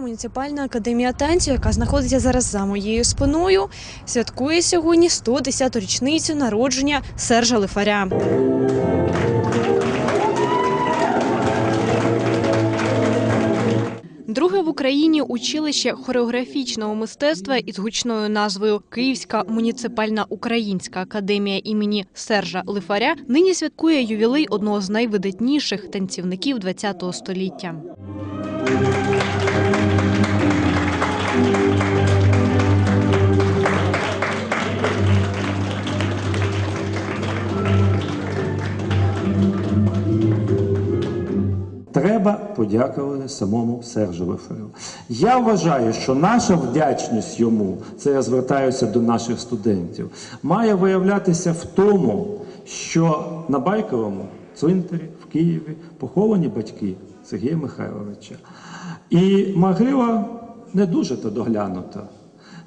муніципальна академія танцю, яка знаходиться зараз за моєю спиною, святкує сьогодні 110-ту річницю народження Сержа Лифаря. Друге в Україні училище хореографічного мистецтва із гучною назвою Київська муніципальна українська академія імені Сержа Лифаря нині святкує ювілей одного з найвидатніших танцівників ХХ століття. Треба подякувати самому Сержу Леферу. Я вважаю, що наша вдячність йому, це я звертаюся до наших студентів, має виявлятися в тому, що на Байковому цвинтарі в Києві поховані батьки Сергія Михайловича. І могила не дуже то доглянута.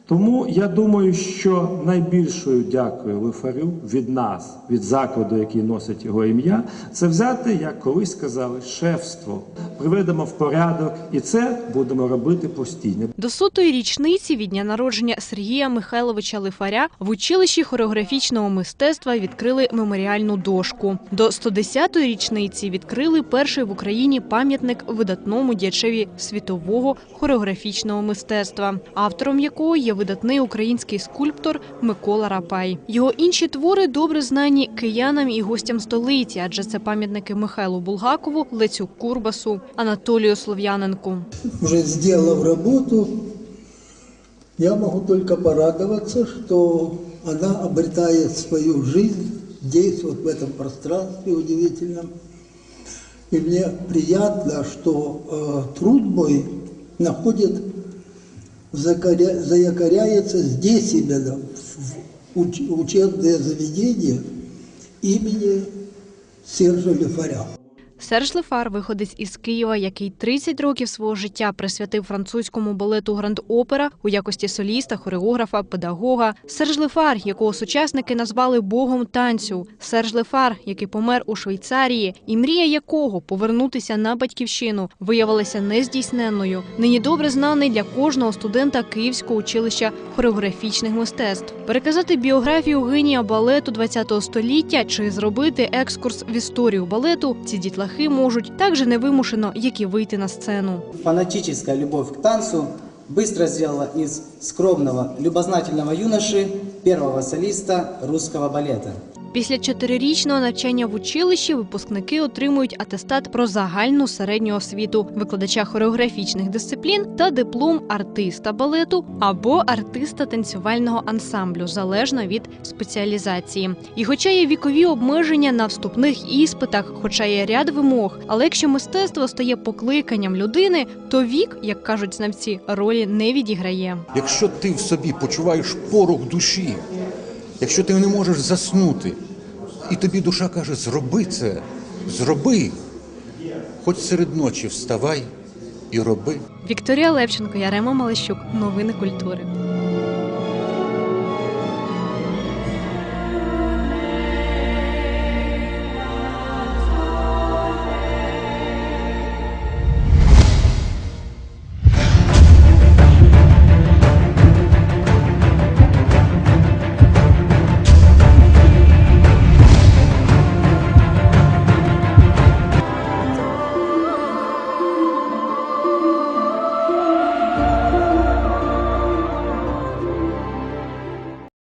Тому я думаю, що найбільшою дякою Лифарю від нас, від закладу, який носить його ім'я, це взяти, як колись сказали, шефство. Приведемо в порядок, і це будемо робити постійно. До сотої річниці від дня народження Сергія Михайловича Лифаря в училищі хореографічного мистецтва відкрили меморіальну дошку. До 110-ї річниці відкрили перший в Україні пам'ятник видатному діячеві світового хореографічного мистецтва, автором якого є видатний український скульптор Микола Рапай. Його інші твори добре знані киянам і гостям столиці, адже це пам'ятники Михайлу Булгакову, Лецю Курбасу, Анатолію Слов'яненку. уже сделав работу, я могу только порадоваться, что она обретает свою жизнь здесь, вот в этом пространстве удивительном. И мне приятно, что э, труд мой находит, заякоряется здесь именно, в уч- учебное заведение имени Сержа Лефаря. Серж Лефар, виходець із Києва, який 30 років свого життя присвятив французькому балету Гранд Опера у якості соліста, хореографа, педагога. Серж Лефар, якого сучасники назвали богом танцю. Серж Лефар, який помер у Швейцарії, і мрія якого повернутися на батьківщину виявилася нездійсненною. Нині добре знаний для кожного студента Київського училища хореографічних мистецтв. Переказати біографію генія балету ХХ століття чи зробити екскурс в історію балету ці дітлахи можуть також невимушено, як і вийти на сцену. Фанатическая любов к танцю быстро сделала из скромного, любознательного юноши первого солиста русского балета. Після чотирирічного навчання в училищі випускники отримують атестат про загальну середню освіту викладача хореографічних дисциплін та диплом артиста балету або артиста танцювального ансамблю, залежно від спеціалізації. І хоча є вікові обмеження на вступних іспитах, хоча є ряд вимог, але якщо мистецтво стає покликанням людини, то вік, як кажуть знавці, ролі не відіграє. Якщо ти в собі почуваєш порох душі, якщо ти не можеш заснути, і тобі душа каже, зроби це, зроби, хоч серед ночі вставай і роби. Вікторія Левченко, Ярема Малищук. Новини культури.